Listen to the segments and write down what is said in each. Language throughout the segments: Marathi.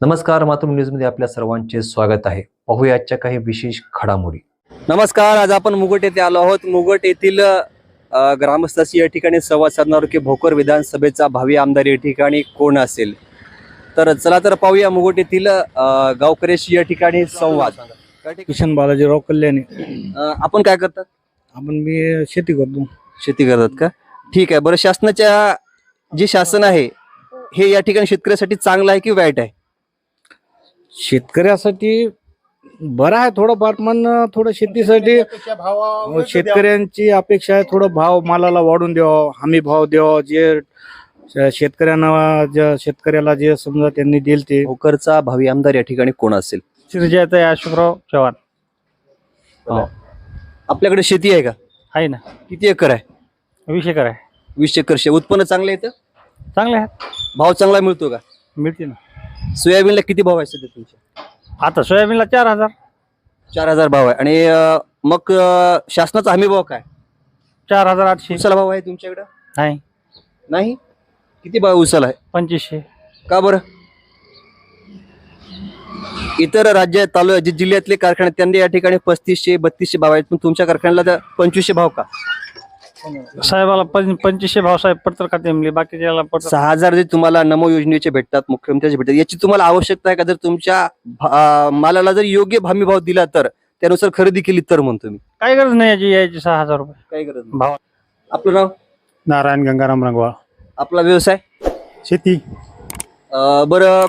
नमस्कार मातृभूमी न्यूजमध्ये आपल्या सर्वांचे स्वागत आहे. पाहूया आजच्या काही विशेष घडामोडी. नमस्कार आज आपण मुगट येथे आलो आहोत. मुगट येथील ग्रामस्थांशी या ठिकाणी संवाद साधणार की भोकर विधानसभेचा भावी आमदार या ठिकाणी कोण असेल? तर चला तर पाहूया मुगट येथील गावकऱ्याशी या ठिकाणी संवाद. किशन बालाजीराव कल्याणी. आपण काय करतात? आपण मी शेती करतो. शेती करतात का? ठीक आहे. बरं शासनाच्या जे शासन आहे हे या ठिकाणी शेतकऱ्यासाठी चांगलं आहे की वाईट आहे? शेतकऱ्यासाठी बरं आहे थोडंफार पण थोडं शेतीसाठी शेतकऱ्यांची अपेक्षा आहे थोडं भाव मालाला वाढून द्यावं हमी भाव द्यावा जे शेतकऱ्यांना जे शेतकऱ्याला जे समजा त्यांनी दिल ते. भोकरचा भावी आमदार या ठिकाणी कोण असेल? श्रीजयताई अशोकराव चव्हाण. आपल्याकडे शेती आहे का? आहे ना. किती एकर आहे? विषय काय वीस एकर शे उत्पन्न चांगलं येतं चांगले आहेत. भाव चांगला मिळतो का? मिळते ना. सोयाबीनला किती भाव आहे सध्या तुमच्या आता सोयाबीनला चार हजार. चार हजार भाव आहे. आणि अं, मग अं, शासनाचा हमी भाव काय? चार हजार आठशे. उसाला भाव आहे तुमच्याकडे? नाही. नाही? किती भाव उसाला? आहे पंचवीसशे. का बरं? इतर राज्यात तालु जे जिल्ह्यातले कारखाने त्यांनी या ठिकाणी पस्तीसशे बत्तीसशे भाव आहेत. पण तुमच्या कारखान्याला त्या पंचवीसशे भाव का? साहेबाला पं पंचवीसशे भाव साहेब पडतर खाते बाकीच्याला पडतर सहा हजार जे तुम्हाला नमो योजनेचे भेटतात मुख्यमंत्र्याचे भेटतात याची तुम्हाला आवश्यकता आहे का? जर तुमच्या भा- अं, मालाला जर योग्य हमी भाव दिला तर त्यानुसार खरेदी केली तर म्हणतो मी. काही गरज नाही याची यायची सहा हजार रुपये. काही गरज नाही. भाव. आपलं नाव? नारायण गंगाराम रंगवा आपला व्यवसाय? शेती. अं, बरं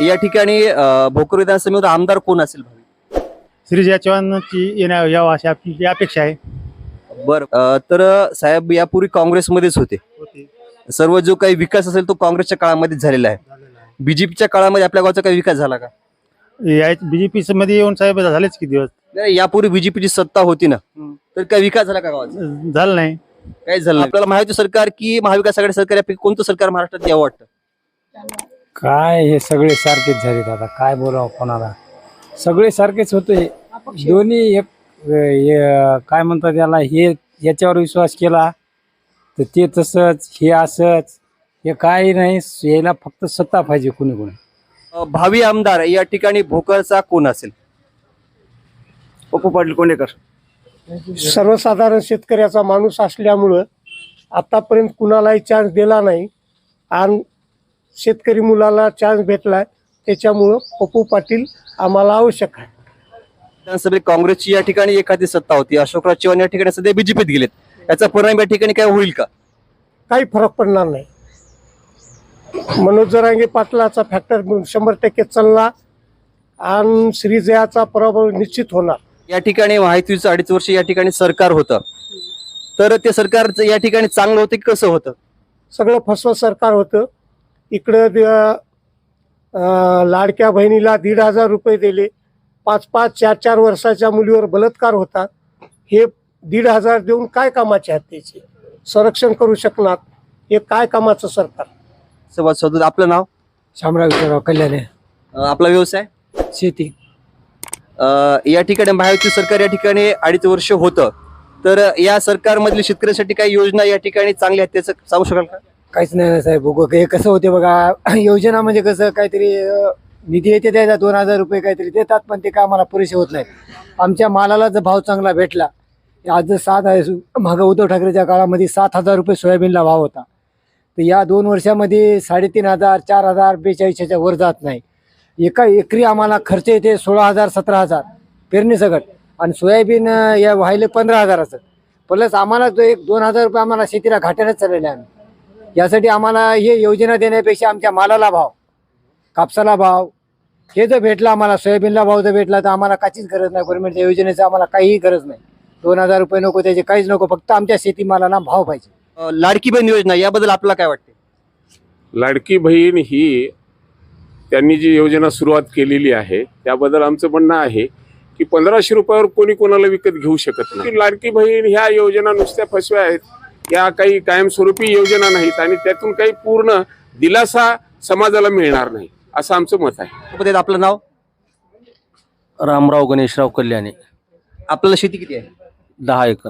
या ठिकाणी अं, भोकर विधानसभेवर आमदार कोण असेल भावी? श्रीजया चव्हाणची येण्या यावं अशी आपली अपेक्षा आहे. बरं. तर साहेब यापूर्वी काँग्रेसमध्येच होते. सर्व जो काही विकास असेल तो काँग्रेसच्या काळामध्ये झालेला आहे. बीजेपीच्या काळामध्ये आपल्या गावचा काही विकास झाला का? बीजेपी मध्ये येऊन साहेब झालेच किती दिवस? नाही, यापूर्वी बीजेपीची सत्ता होती ना. तर काय विकास झाला का गावाचा? झालं नाही. काहीच झालं नाही. आपल्याला माहिती सरकार की महाविकास आघाडी सरकार यापैकी कोणतं सरकार महाराष्ट्रात यावं वाटतं? काय हे सगळे सारखेच झालेत आता. काय बोलावं कोणाला? सगळे सारखेच होते. दोन्ही एक काय म्हणतात याला हे याच्यावर विश्वास केला तर ते तसंच हे असंच हे काही नाही याला फक्त सत्ता पाहिजे कुणी कुणी. भावी आमदार या ठिकाणी भोकरचा कोण असेल? पप्पू पाटील कोंडेकर. सर्वसाधारण शेतकऱ्याचा माणूस असल्यामुळं आतापर्यंत कुणालाही चान्स दिला नाही आणि शेतकरी मुलाला चान्स भेटला त्याच्यामुळं पप्पू पाटील आम्हाला आवश्यक आहे. विधानसभेत काँग्रेसची या ठिकाणी एखादी सत्ता होती अशोकराव चव्हाण या ठिकाणी सध्या बीजेपीत गेलेत. याचा परिणाम या ठिकाणी काय होईल का? काही फरक पडणार नाही. मनोज जरांगे पाटलाचा फॅक्टर शंभर टक्के चालला आणि श्रीजयाचा पराभव निश्चित होणार. या ठिकाणी माहितीचं अडीच वर्ष या ठिकाणी सरकार होतं. तर ते सरकारचं या ठिकाणी चांगलं होतं की कसं होतं? सगळं फसवं सरकार होतं. इकडं लाडक्या बहिणीला दीड हजार रुपये दिले. पाच पाच चार चार वर्षाच्या मुलीवर बलात्कार होता. हे दीड हजार देऊन काय कामाचे आहेत त्याचे? संरक्षण करू शकणार? हे काय कामाचं सरकार? संवाद साधून आपलं नाव? शामराव विठ्ठलराव कल्याणे. अं, आपला व्यवसाय? शेती. अं, या ठिकाणी महायुती सरकार या ठिकाणी अडीच वर्ष होतं. तर या सरकारमधली शेतकऱ्यांसाठी काही योजना या ठिकाणी चांगल्या आहेत त्याचं सांगू शकाल का? काहीच नाही ना साहेब उगं हे कसं होते बघा योजना म्हणजे कसं काहीतरी अं, निधी येते द्यायचा दोन हजार रुपये काहीतरी देतात पण ते काय आम्हाला पुरेसे होत नाही. आमच्या मालाला जर भाव चांगला भेटला आज जर सात आहे मागं उद्धव ठाकरेच्या काळामध्ये सात हजार रुपये सोयाबीनला भाव होता. तर या दोन वर्षामध्ये साडेतीन हजार चार हजार बेचाळीसच्या वर जात नाही. एका एकरी आम्हाला खर्च येते सोळा हजार सतरा हजार पेरणीसकट. आणि सोयाबीन या व्हायले पंधरा हजाराचं. प्लस आम्हाला जो एक दोन हजार रुपये आम्हाला शेतीला घाट्यानेच चाललेले आहे आम्ही. यासाठी आम्हाला हे योजना देण्यापेक्षा आमच्या मालाला भाव. कापसाला भाव. हे जर भेटला आम्हाला सोयाबीनला भाव जर भेटला तर आम्हाला काहीच गरज नाही. गव्हर्नमेंटच्या योजनेचं आम्हाला काहीही गरज नाही. दोन हजार रुपये नको त्याचे काहीच नको फक्त आमच्या शेतीमालाला भाव पाहिजे. लाडकी बहीण योजना याबद्दल आपल्याला काय वाटते लाडकी बहीण ही त्यांनी जी योजना सुरुवात केलेली आहे त्याबद्दल आमचं म्हणणं आहे की पंधराशे रुपयावर कोणी कोणाला विकत घेऊ शकत नाही. लाडकी बहीण ह्या योजना नुसत्या फसव्या आहेत या काही कायमस्वरूपी योजना नाहीत आणि त्यातून काही पूर्ण दिलासा समाजाला मिळणार नाही. असं आमचं मत आहे. आपलं नाव? रामराव गणेशराव कल्याणे. आपल्याला शेती किती आहे? दहा एकर.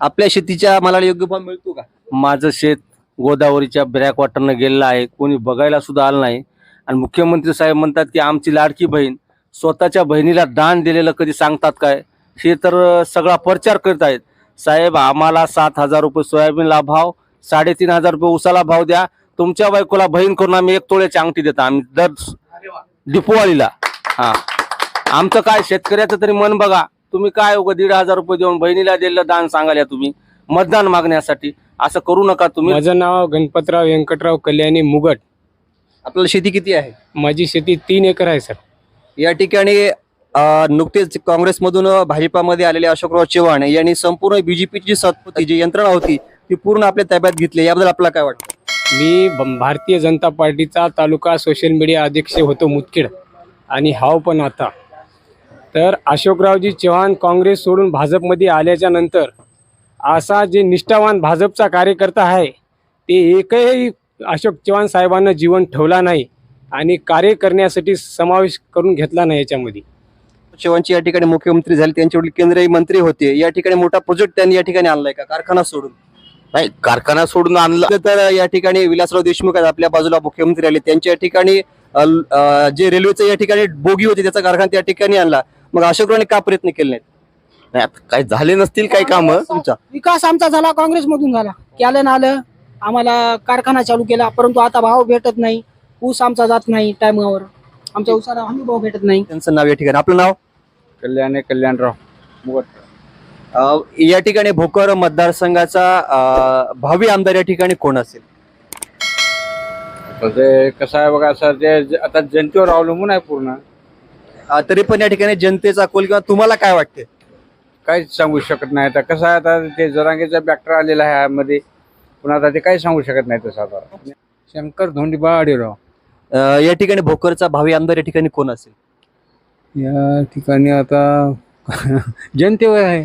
आपल्या शेतीच्या मालाला योग्य भाव मिळतो का? माझं शेत गोदावरीच्या ब्रॅक वॉटरनं गेलेलं आहे. कोणी बघायला सुद्धा आलं नाही. आणि मुख्यमंत्री साहेब म्हणतात की आमची लाडकी बहीण स्वतःच्या बहिणीला दान दिलेलं कधी सांगतात काय? हे तर अं, सगळा प्रचार करत आहेत. साहेब आम्हाला सात हजार रुपये सोयाबीनला भाव साडेतीन हजार रुपये उसाला भाव द्या. तुमच्या बायकोला बहीण करून आम्ही एक तोळ्याची अंगठी देतो. आम्ही दर दिपवाळीला. हा. आमचं काय शेतकऱ्याचं तरी मन बघा. तुम्ही काय उगा दीड हजार रुपये देऊन बहिणीला दिलेलं दान सांगाल तुम्ही? मतदान मागण्यासाठी. असं करू नका तुम्ही. माझं नाव गणपतराव व्यंकटराव कल्याणी मुगट. आपल्याला शेती किती आहे? माझी शेती तीन एकर आहे सर. या ठिकाणी अ, नुकतेच काँग्रेसमधून भाजपामध्ये आलेले अशोकराव चव्हाण यांनी संपूर्ण बीजेपीची जी जी यंत्रणा होती ती पूर्ण आपल्या ताब्यात घेतली. याबद्दल आपल्याला काय वाटतं? मी भारतीय जनता पार्टीचा तालुका सोशल मीडिया अध्यक्ष होतो मुतखेड आणि हाव पण आता. तर अशोकरावजी चव्हाण काँग्रेस सोडून भाजपमध्ये आल्याच्यानंतर असा जे निष्ठावान भाजपचा कार्यकर्ता आहे ते एकही अशोक चव्हाण साहेबांना जीवन ठेवला नाही आणि कार्य करण्यासाठी समावेश करून घेतला नाही याच्यामध्ये. चव्हाणची या ठिकाणी मुख्यमंत्री झाले त्यांचे केंद्रीय मंत्री होते. या ठिकाणी मोठा प्रोजेक्ट त्यांनी या ठिकाणी आणलाय का? कारखाना सोडून? नाही कारखाना सोडून आणला तर या ठिकाणी विलासराव देशमुख आहेत आपल्या बाजूला मुख्यमंत्री आले. त्यांच्या ठिकाणी जे रेल्वेचं या ठिकाणी बोगी होती त्याचा कारखाना त्या ठिकाणी आणला. मग अशोकरावांनी का प्रयत्न केले नाहीत? नाही आता काही झाले नसतील काही काम तुमचा विकास आमचा झाला काँग्रेसमधून झाला. केलं ना आलं. आम्हाला कारखाना चालू केला परंतु आता भाव भेटत नाही. ऊस आमचा जात नाही टायमावर. आमच्या ऊसाला हमी भाव भेटत नाही. त्यांचं नाव या ठिकाणी. आपलं नाव? कल्याण कल्याणराव अ, या ठिकाणी भोकर मतदारसंघाचा भावी आमदार या ठिकाणी कोण असेल? ते कसं आहे बघा सर ते ज- आता जनतेवर अवलंबून आहे पूर्ण. तरी पण या ठिकाणी जनतेचा कोल किंवा तुम्हाला काय वाटते? काहीच सांगू शकत नाही. आता कसं आहे आता ते जरांगेचा बॅक्टर आलेला आहे यामध्ये. पण आता ते काही सांगू शकत नाही तसं आता शंकर धोंडीबा आडेराव अ, या ठिकाणी भोकरचा भावी आमदार या ठिकाणी कोण असेल? या ठिकाणी आता जनतेवर आहे.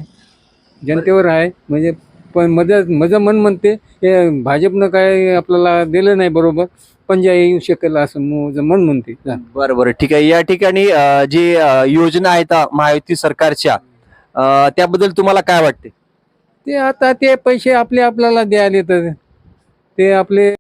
जनतेवर आहे. म्हणजे पण मदत माझं मन म्हणते. हे भाजपनं काय आपल्याला दिलं नाही बरोबर. पण जे येऊ शकेल असं माझं मन म्हणते. बरं बरं. ठीक आहे. या ठिकाणी अ, जी अ, योजना आहेत अ, महायुती सरकारच्या अ, त्याबद्दल तुम्हाला काय वाटते? ते आता ते पैसे आपले आपल्याला द्यायला तर ते आपले